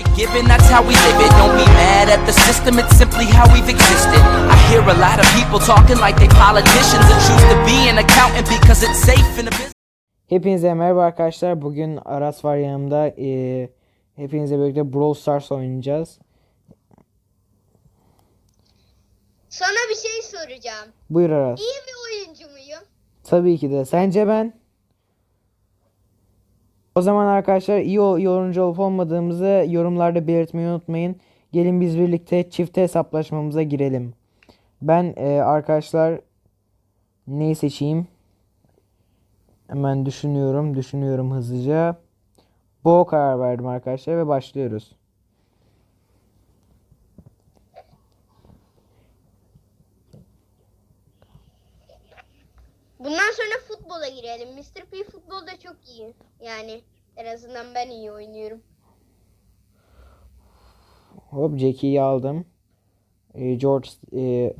you're given, that's how we live it. Don't be mad at the system, it's simply how we've existed. I hear a lot of people talking like they politicians and choose to be an accountant because it's safe in a business. Hepinize merhaba arkadaşlar. Bugün Aras var yanımda. Ee, hepinizle birlikte Brawl Stars oynayacağız. Sana bir şey soracağım. Buyur Aras. İyi bir oyuncu muyum? Tabii ki de. Sence ben? O zaman arkadaşlar iyi yorumcu olup olmadığımızı yorumlarda belirtmeyi unutmayın. Gelin biz birlikte çifte hesaplaşmamıza girelim. Ben e, arkadaşlar neyi seçeyim? Hemen düşünüyorum, düşünüyorum hızlıca. Bo karar verdim arkadaşlar ve başlıyoruz. Bundan sonra futbola girelim. Mr. P futbolda çok iyi. Yani en azından ben iyi oynuyorum. Hop Jackie'yi aldım. E, George e,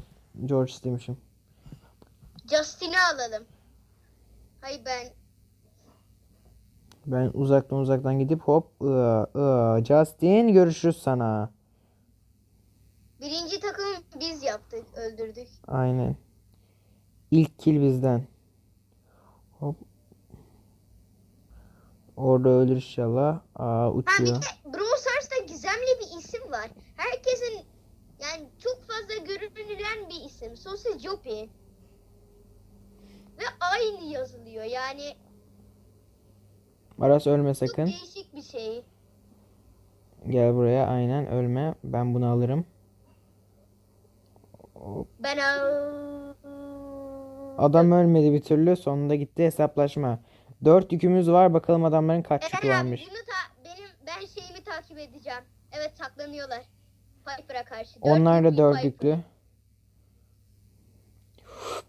George demişim. Justin'i alalım. Hay ben Ben uzaktan uzaktan gidip hop ıı, ıı, Justin görüşürüz sana. birinci takım biz yaptık, öldürdük. Aynen. İlk kill bizden. Hop. Orada ölür inşallah. Aa Ha bir uçuyor. de gizemli bir isim var. Herkesin yani çok fazla görülen bir isim. Sosis Jopi. Ve aynı yazılıyor. Yani Aras ölme çok sakın. değişik bir şey. Gel buraya aynen ölme. Ben bunu alırım. Hop. Ben al- Adam ölmedi bir türlü. Sonunda gitti hesaplaşma. Dört yükümüz var. Bakalım adamların kaç yükü Eren abi varmış. bunu ta- benim ben şeyimi takip edeceğim. Evet saklanıyorlar. Piper'a karşı. Dört Onlar da yüklü dört Piper. yüklü.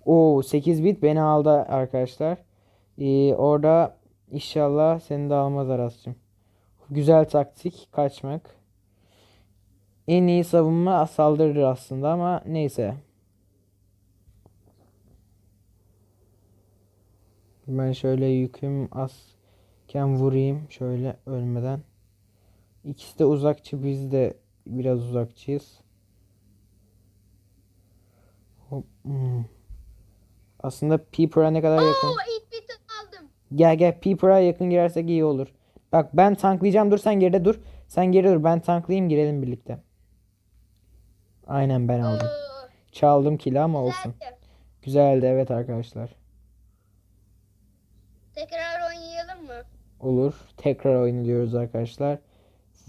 Oo 8 bit beni aldı arkadaşlar. Ee, orada inşallah seni de almaz Aras'cığım. Güzel taktik kaçmak. En iyi savunma saldırır aslında ama neyse. Ben şöyle yüküm azken vurayım şöyle ölmeden. İkisi de uzakçı biz de biraz uzakçıyız. Hop, hmm. Aslında Peeper'a ne kadar yakın. Oo ilk bit aldım. Gel gel Peeper'a yakın girersek iyi olur. Bak ben tanklayacağım dur sen geride dur. Sen geride dur ben tanklayayım girelim birlikte. Aynen ben aldım. Oo, Çaldım kill'i ama olsun. güzeldi. Güzeldi evet arkadaşlar. Tekrar oynayalım mı? Olur. Tekrar oynuyoruz arkadaşlar.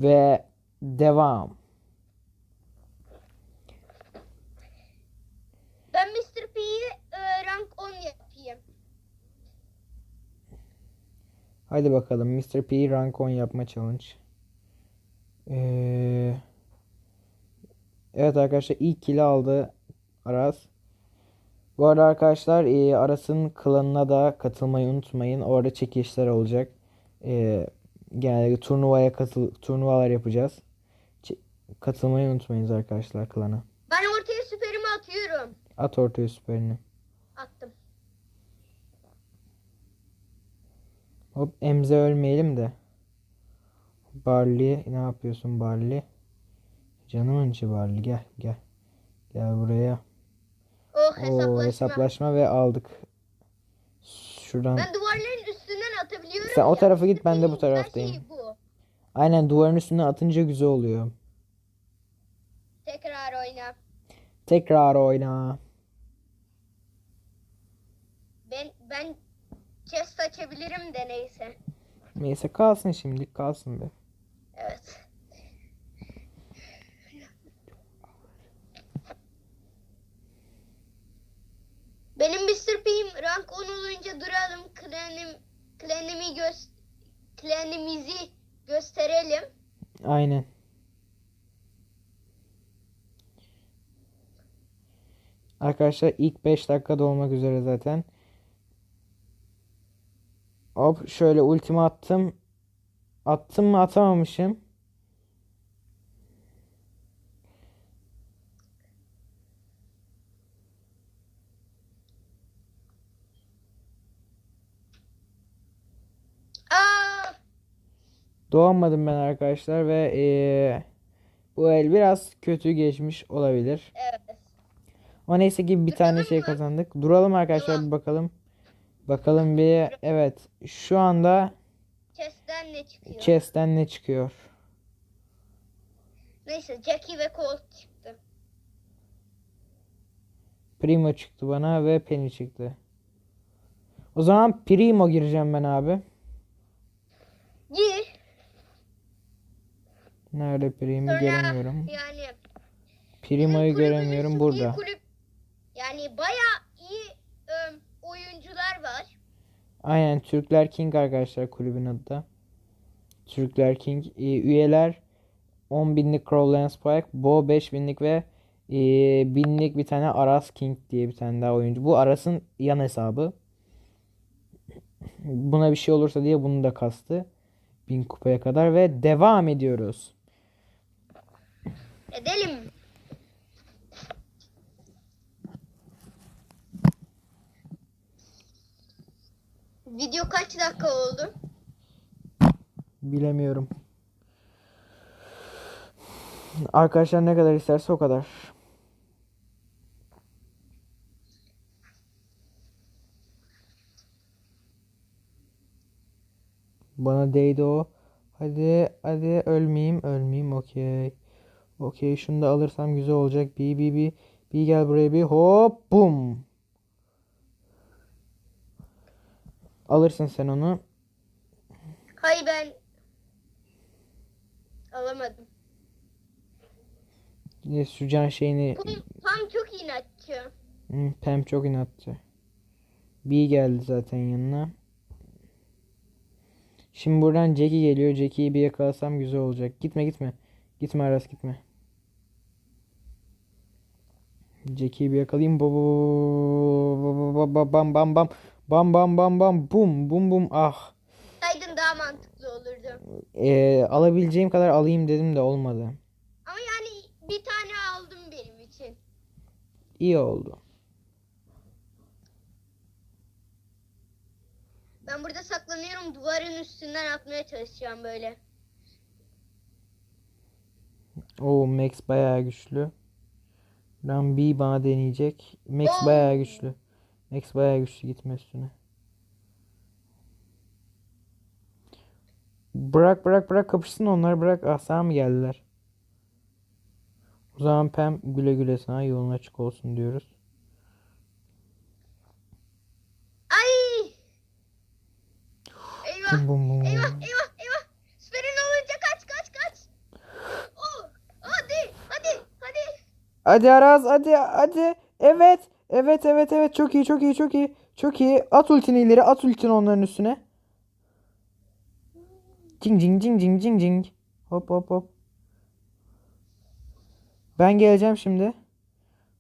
Ve devam. Ben Mr. P'yi e, rank 10 yapayım. Hadi bakalım Mr. P rank 10 yapma challenge. Ee, evet arkadaşlar ilk kill'i aldı Aras. Bu arada arkadaşlar e, Aras'ın klanına da katılmayı unutmayın. Orada çekilişler olacak. E, genelde turnuvaya katıl turnuvalar yapacağız. Ç- katılmayı unutmayınız arkadaşlar klana. Ben ortaya süperimi atıyorum. At ortaya süperini. Attım. Hop emze ölmeyelim de. Barley ne yapıyorsun Barley? Canımın içi Barley gel gel. Gel buraya. Oh Oo hesaplaşma. hesaplaşma ve aldık. Şuradan. Ben duvarların üstünden atabiliyorum Sen o ya. tarafa git, ben de bu güzel taraftayım. bu. Aynen duvarın üstüne atınca güzel oluyor. Tekrar oyna. Tekrar oyna. Ben ben chest açabilirim de neyse. Neyse kalsın şimdilik kalsın be. Evet. Benim Mr. P'im rank 10 olunca duralım. Klanim, klanimi göz, klanimizi gösterelim. Aynen. Arkadaşlar ilk 5 dakikada olmak üzere zaten. Hop şöyle ultimi attım. Attım mı atamamışım. Doğamadım ben arkadaşlar ve eee, bu el biraz kötü geçmiş olabilir. Evet. Ama neyse ki bir tane şey mı? kazandık. Duralım arkadaşlar bir bakalım. Bakalım bir evet şu anda Chest'ten ne çıkıyor? chest'ten ne çıkıyor? Neyse Jackie ve Colt çıktı. Primo çıktı bana ve Penny çıktı. O zaman Primo gireceğim ben abi. Nerede Primo Sonra göremiyorum. yani kulübümüz göremiyorum burada. iyi kulüp. Yani bayağı iyi ım, oyuncular var. Aynen Türkler King arkadaşlar kulübün adı da. Türkler King Ee, üyeler 10 binlik Crowland Spike, Bo 5 binlik ve e, binlik bir tane Aras King diye bir tane daha oyuncu. Bu Aras'ın yan hesabı. Buna bir şey olursa diye bunu da kastı. 1000 kupaya kadar ve devam ediyoruz. Edelim. Video kaç dakika oldu? Bilemiyorum. Arkadaşlar ne kadar isterse o kadar. Bana değdi o. Hadi hadi ölmeyeyim ölmeyeyim okey. Okey şunu da alırsam güzel olacak. Bir bir bir. Bir gel buraya bir hop bum. Alırsın sen onu. Hayır ben alamadım. Yine şu can şeyini Pam, Pam çok inatçı. Hı, Pem çok inatçı. B geldi zaten yanına. Şimdi buradan Jackie geliyor. Jackie'yi bir yakalasam güzel olacak. Gitme gitme. Gitme Aras gitme. Jackie'yi bir yakalayayım. Bam bam bam. Bam bam bam bam. Bum bum bum. Ah. Saydın daha mantıklı olurdu. Ee, alabileceğim kadar alayım dedim de olmadı. Ama yani bir tane aldım benim için. İyi oldu. Ben burada saklanıyorum duvarın üstünden atmaya çalışacağım böyle. Oo Max bayağı güçlü. Ram B bana deneyecek. Max bayağı güçlü. Max bayağı güçlü gitme üstüne. Bırak bırak bırak kapışsın onlar bırak. Ah sana mı geldiler? O zaman Pem güle güle sana yolun açık olsun diyoruz. Ay! Eyvah! Bum bum bum. Eyvah eyvah eyvah! Süperin olunca kaç kaç kaç! Oh! Hadi hadi hadi! Aras hadi hadi. Evet. Evet evet evet çok iyi çok iyi çok iyi. Çok iyi. At ultini ileri at ultini onların üstüne. Cing cing cing cing cing cing. Hop hop hop. Ben geleceğim şimdi.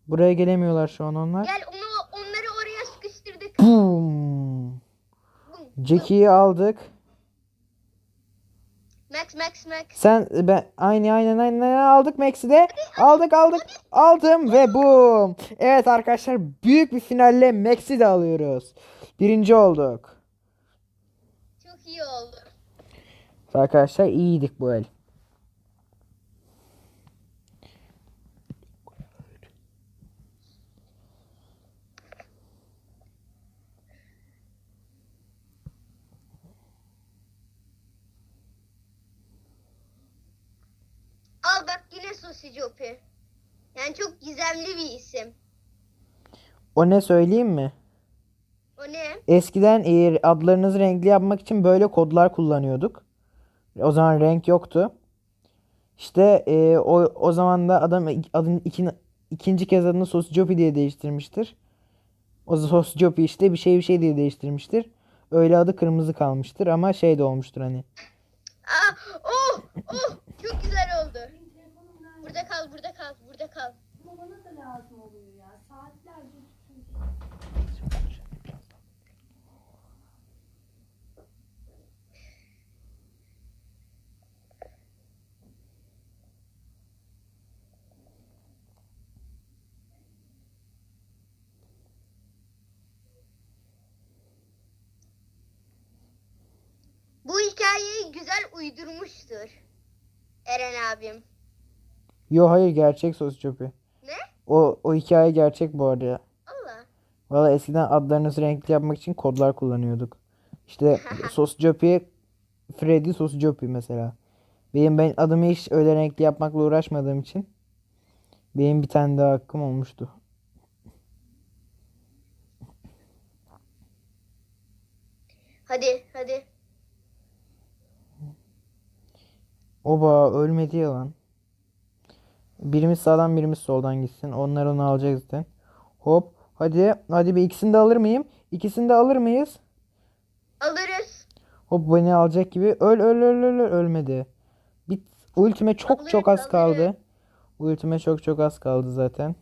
Buraya gelemiyorlar şu an onlar. Gel onu onları oraya sıkıştırdık. Boom. Jackie'yi aldık. Max Max Max. Sen ben aynı aynen aynen aynen aldık Max'i de. Aldık aldık. Aldım ve boom. Evet arkadaşlar büyük bir finalle Max'i de alıyoruz. Birinci olduk. Çok iyi oldu. Arkadaşlar iyiydik bu el. Al Sosicopi. Yani çok gizemli bir isim. O ne söyleyeyim mi? O ne? Eskiden e, adlarınızı renkli yapmak için böyle kodlar kullanıyorduk. O zaman renk yoktu. İşte e, o o zaman da adam adını iki, ikinci kez adını Sosjopi diye değiştirmiştir. O Sosjopi işte bir şey bir şey diye değiştirmiştir. Öyle adı kırmızı kalmıştır ama şey de olmuştur hani. Aa, oh, oh, çok güzel oldu. Burada kal, burada kal. Ama bana da lazım oluyor ya. Saatlerce. Bu hikaye hikayeyi güzel uydurmuştur. Eren abim. Yo hayır gerçek Sosu Jopi. Ne? O, o hikaye gerçek bu arada. Allah. Valla eskiden adlarınızı renkli yapmak için kodlar kullanıyorduk. İşte Sos Jopi, Freddy Sos Jopi mesela. Benim ben adımı hiç öyle renkli yapmakla uğraşmadığım için benim bir tane daha hakkım olmuştu. Hadi hadi. Oba ölmedi ya lan. Birimiz sağdan birimiz soldan gitsin. Onlar onu alacak zaten. Hop. Hadi. Hadi bir ikisini de alır mıyım? İkisini de alır mıyız? Alırız. Hop beni alacak gibi. Öl öl öl öl öl. ölmedi. Bit. Ultime çok çok az Alırız, kaldı. alırız. Ultime çok çok az kaldı zaten.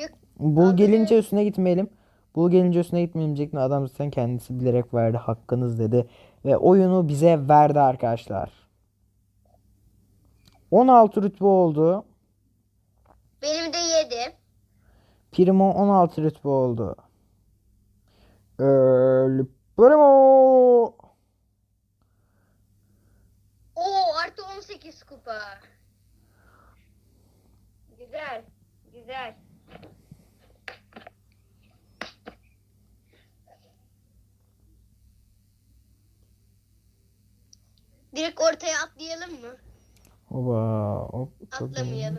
Yok. Bul Alırız. gelince üstüne gitmeyelim. Bul gelince üstüne gitmeyelim diyecektim. Adam zaten kendisi bilerek verdi. Hakkınız dedi. Ve oyunu bize verdi arkadaşlar. 16 rütbe oldu. Benim de yedi. Primo 16 rütbe oldu. El Primo. Oo artı 18 kupa. Güzel. Güzel. Direkt ortaya atlayalım mı? Oba, hop. Atlamayalım.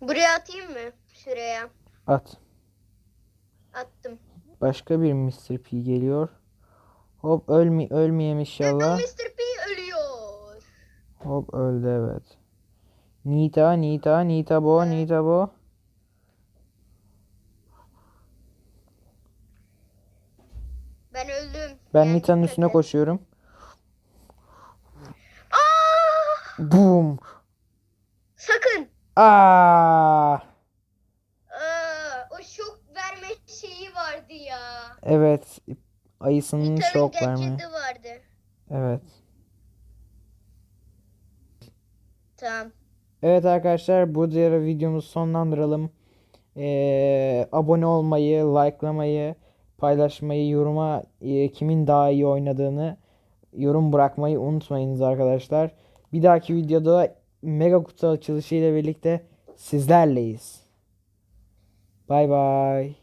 Buraya atayım mı? Şuraya. At. Attım. Başka bir Mr. P geliyor. Hop ölme ölmeyeyim inşallah. Mr. P ölüyor. Hop öldü evet. Nita, Nita, Nita bo, Nita bo. Ben öldüm. Ben Yani Nita'nın üstüne koşuyorum. Aa! Boom. Sakın. Aa! Aa, o şok verme şeyi vardı ya. Evet. Ayısının Nita'nın şok verme. gadget'ı vardı. Evet. Tamam. Evet arkadaşlar bu diğer videomuzu sonlandıralım. Ee, abone olmayı, likelamayı, paylaşmayı, yoruma e, kimin daha iyi oynadığını yorum bırakmayı unutmayınız arkadaşlar. Bir dahaki videoda mega kutu açılışı ile birlikte sizlerleyiz. Bay bay.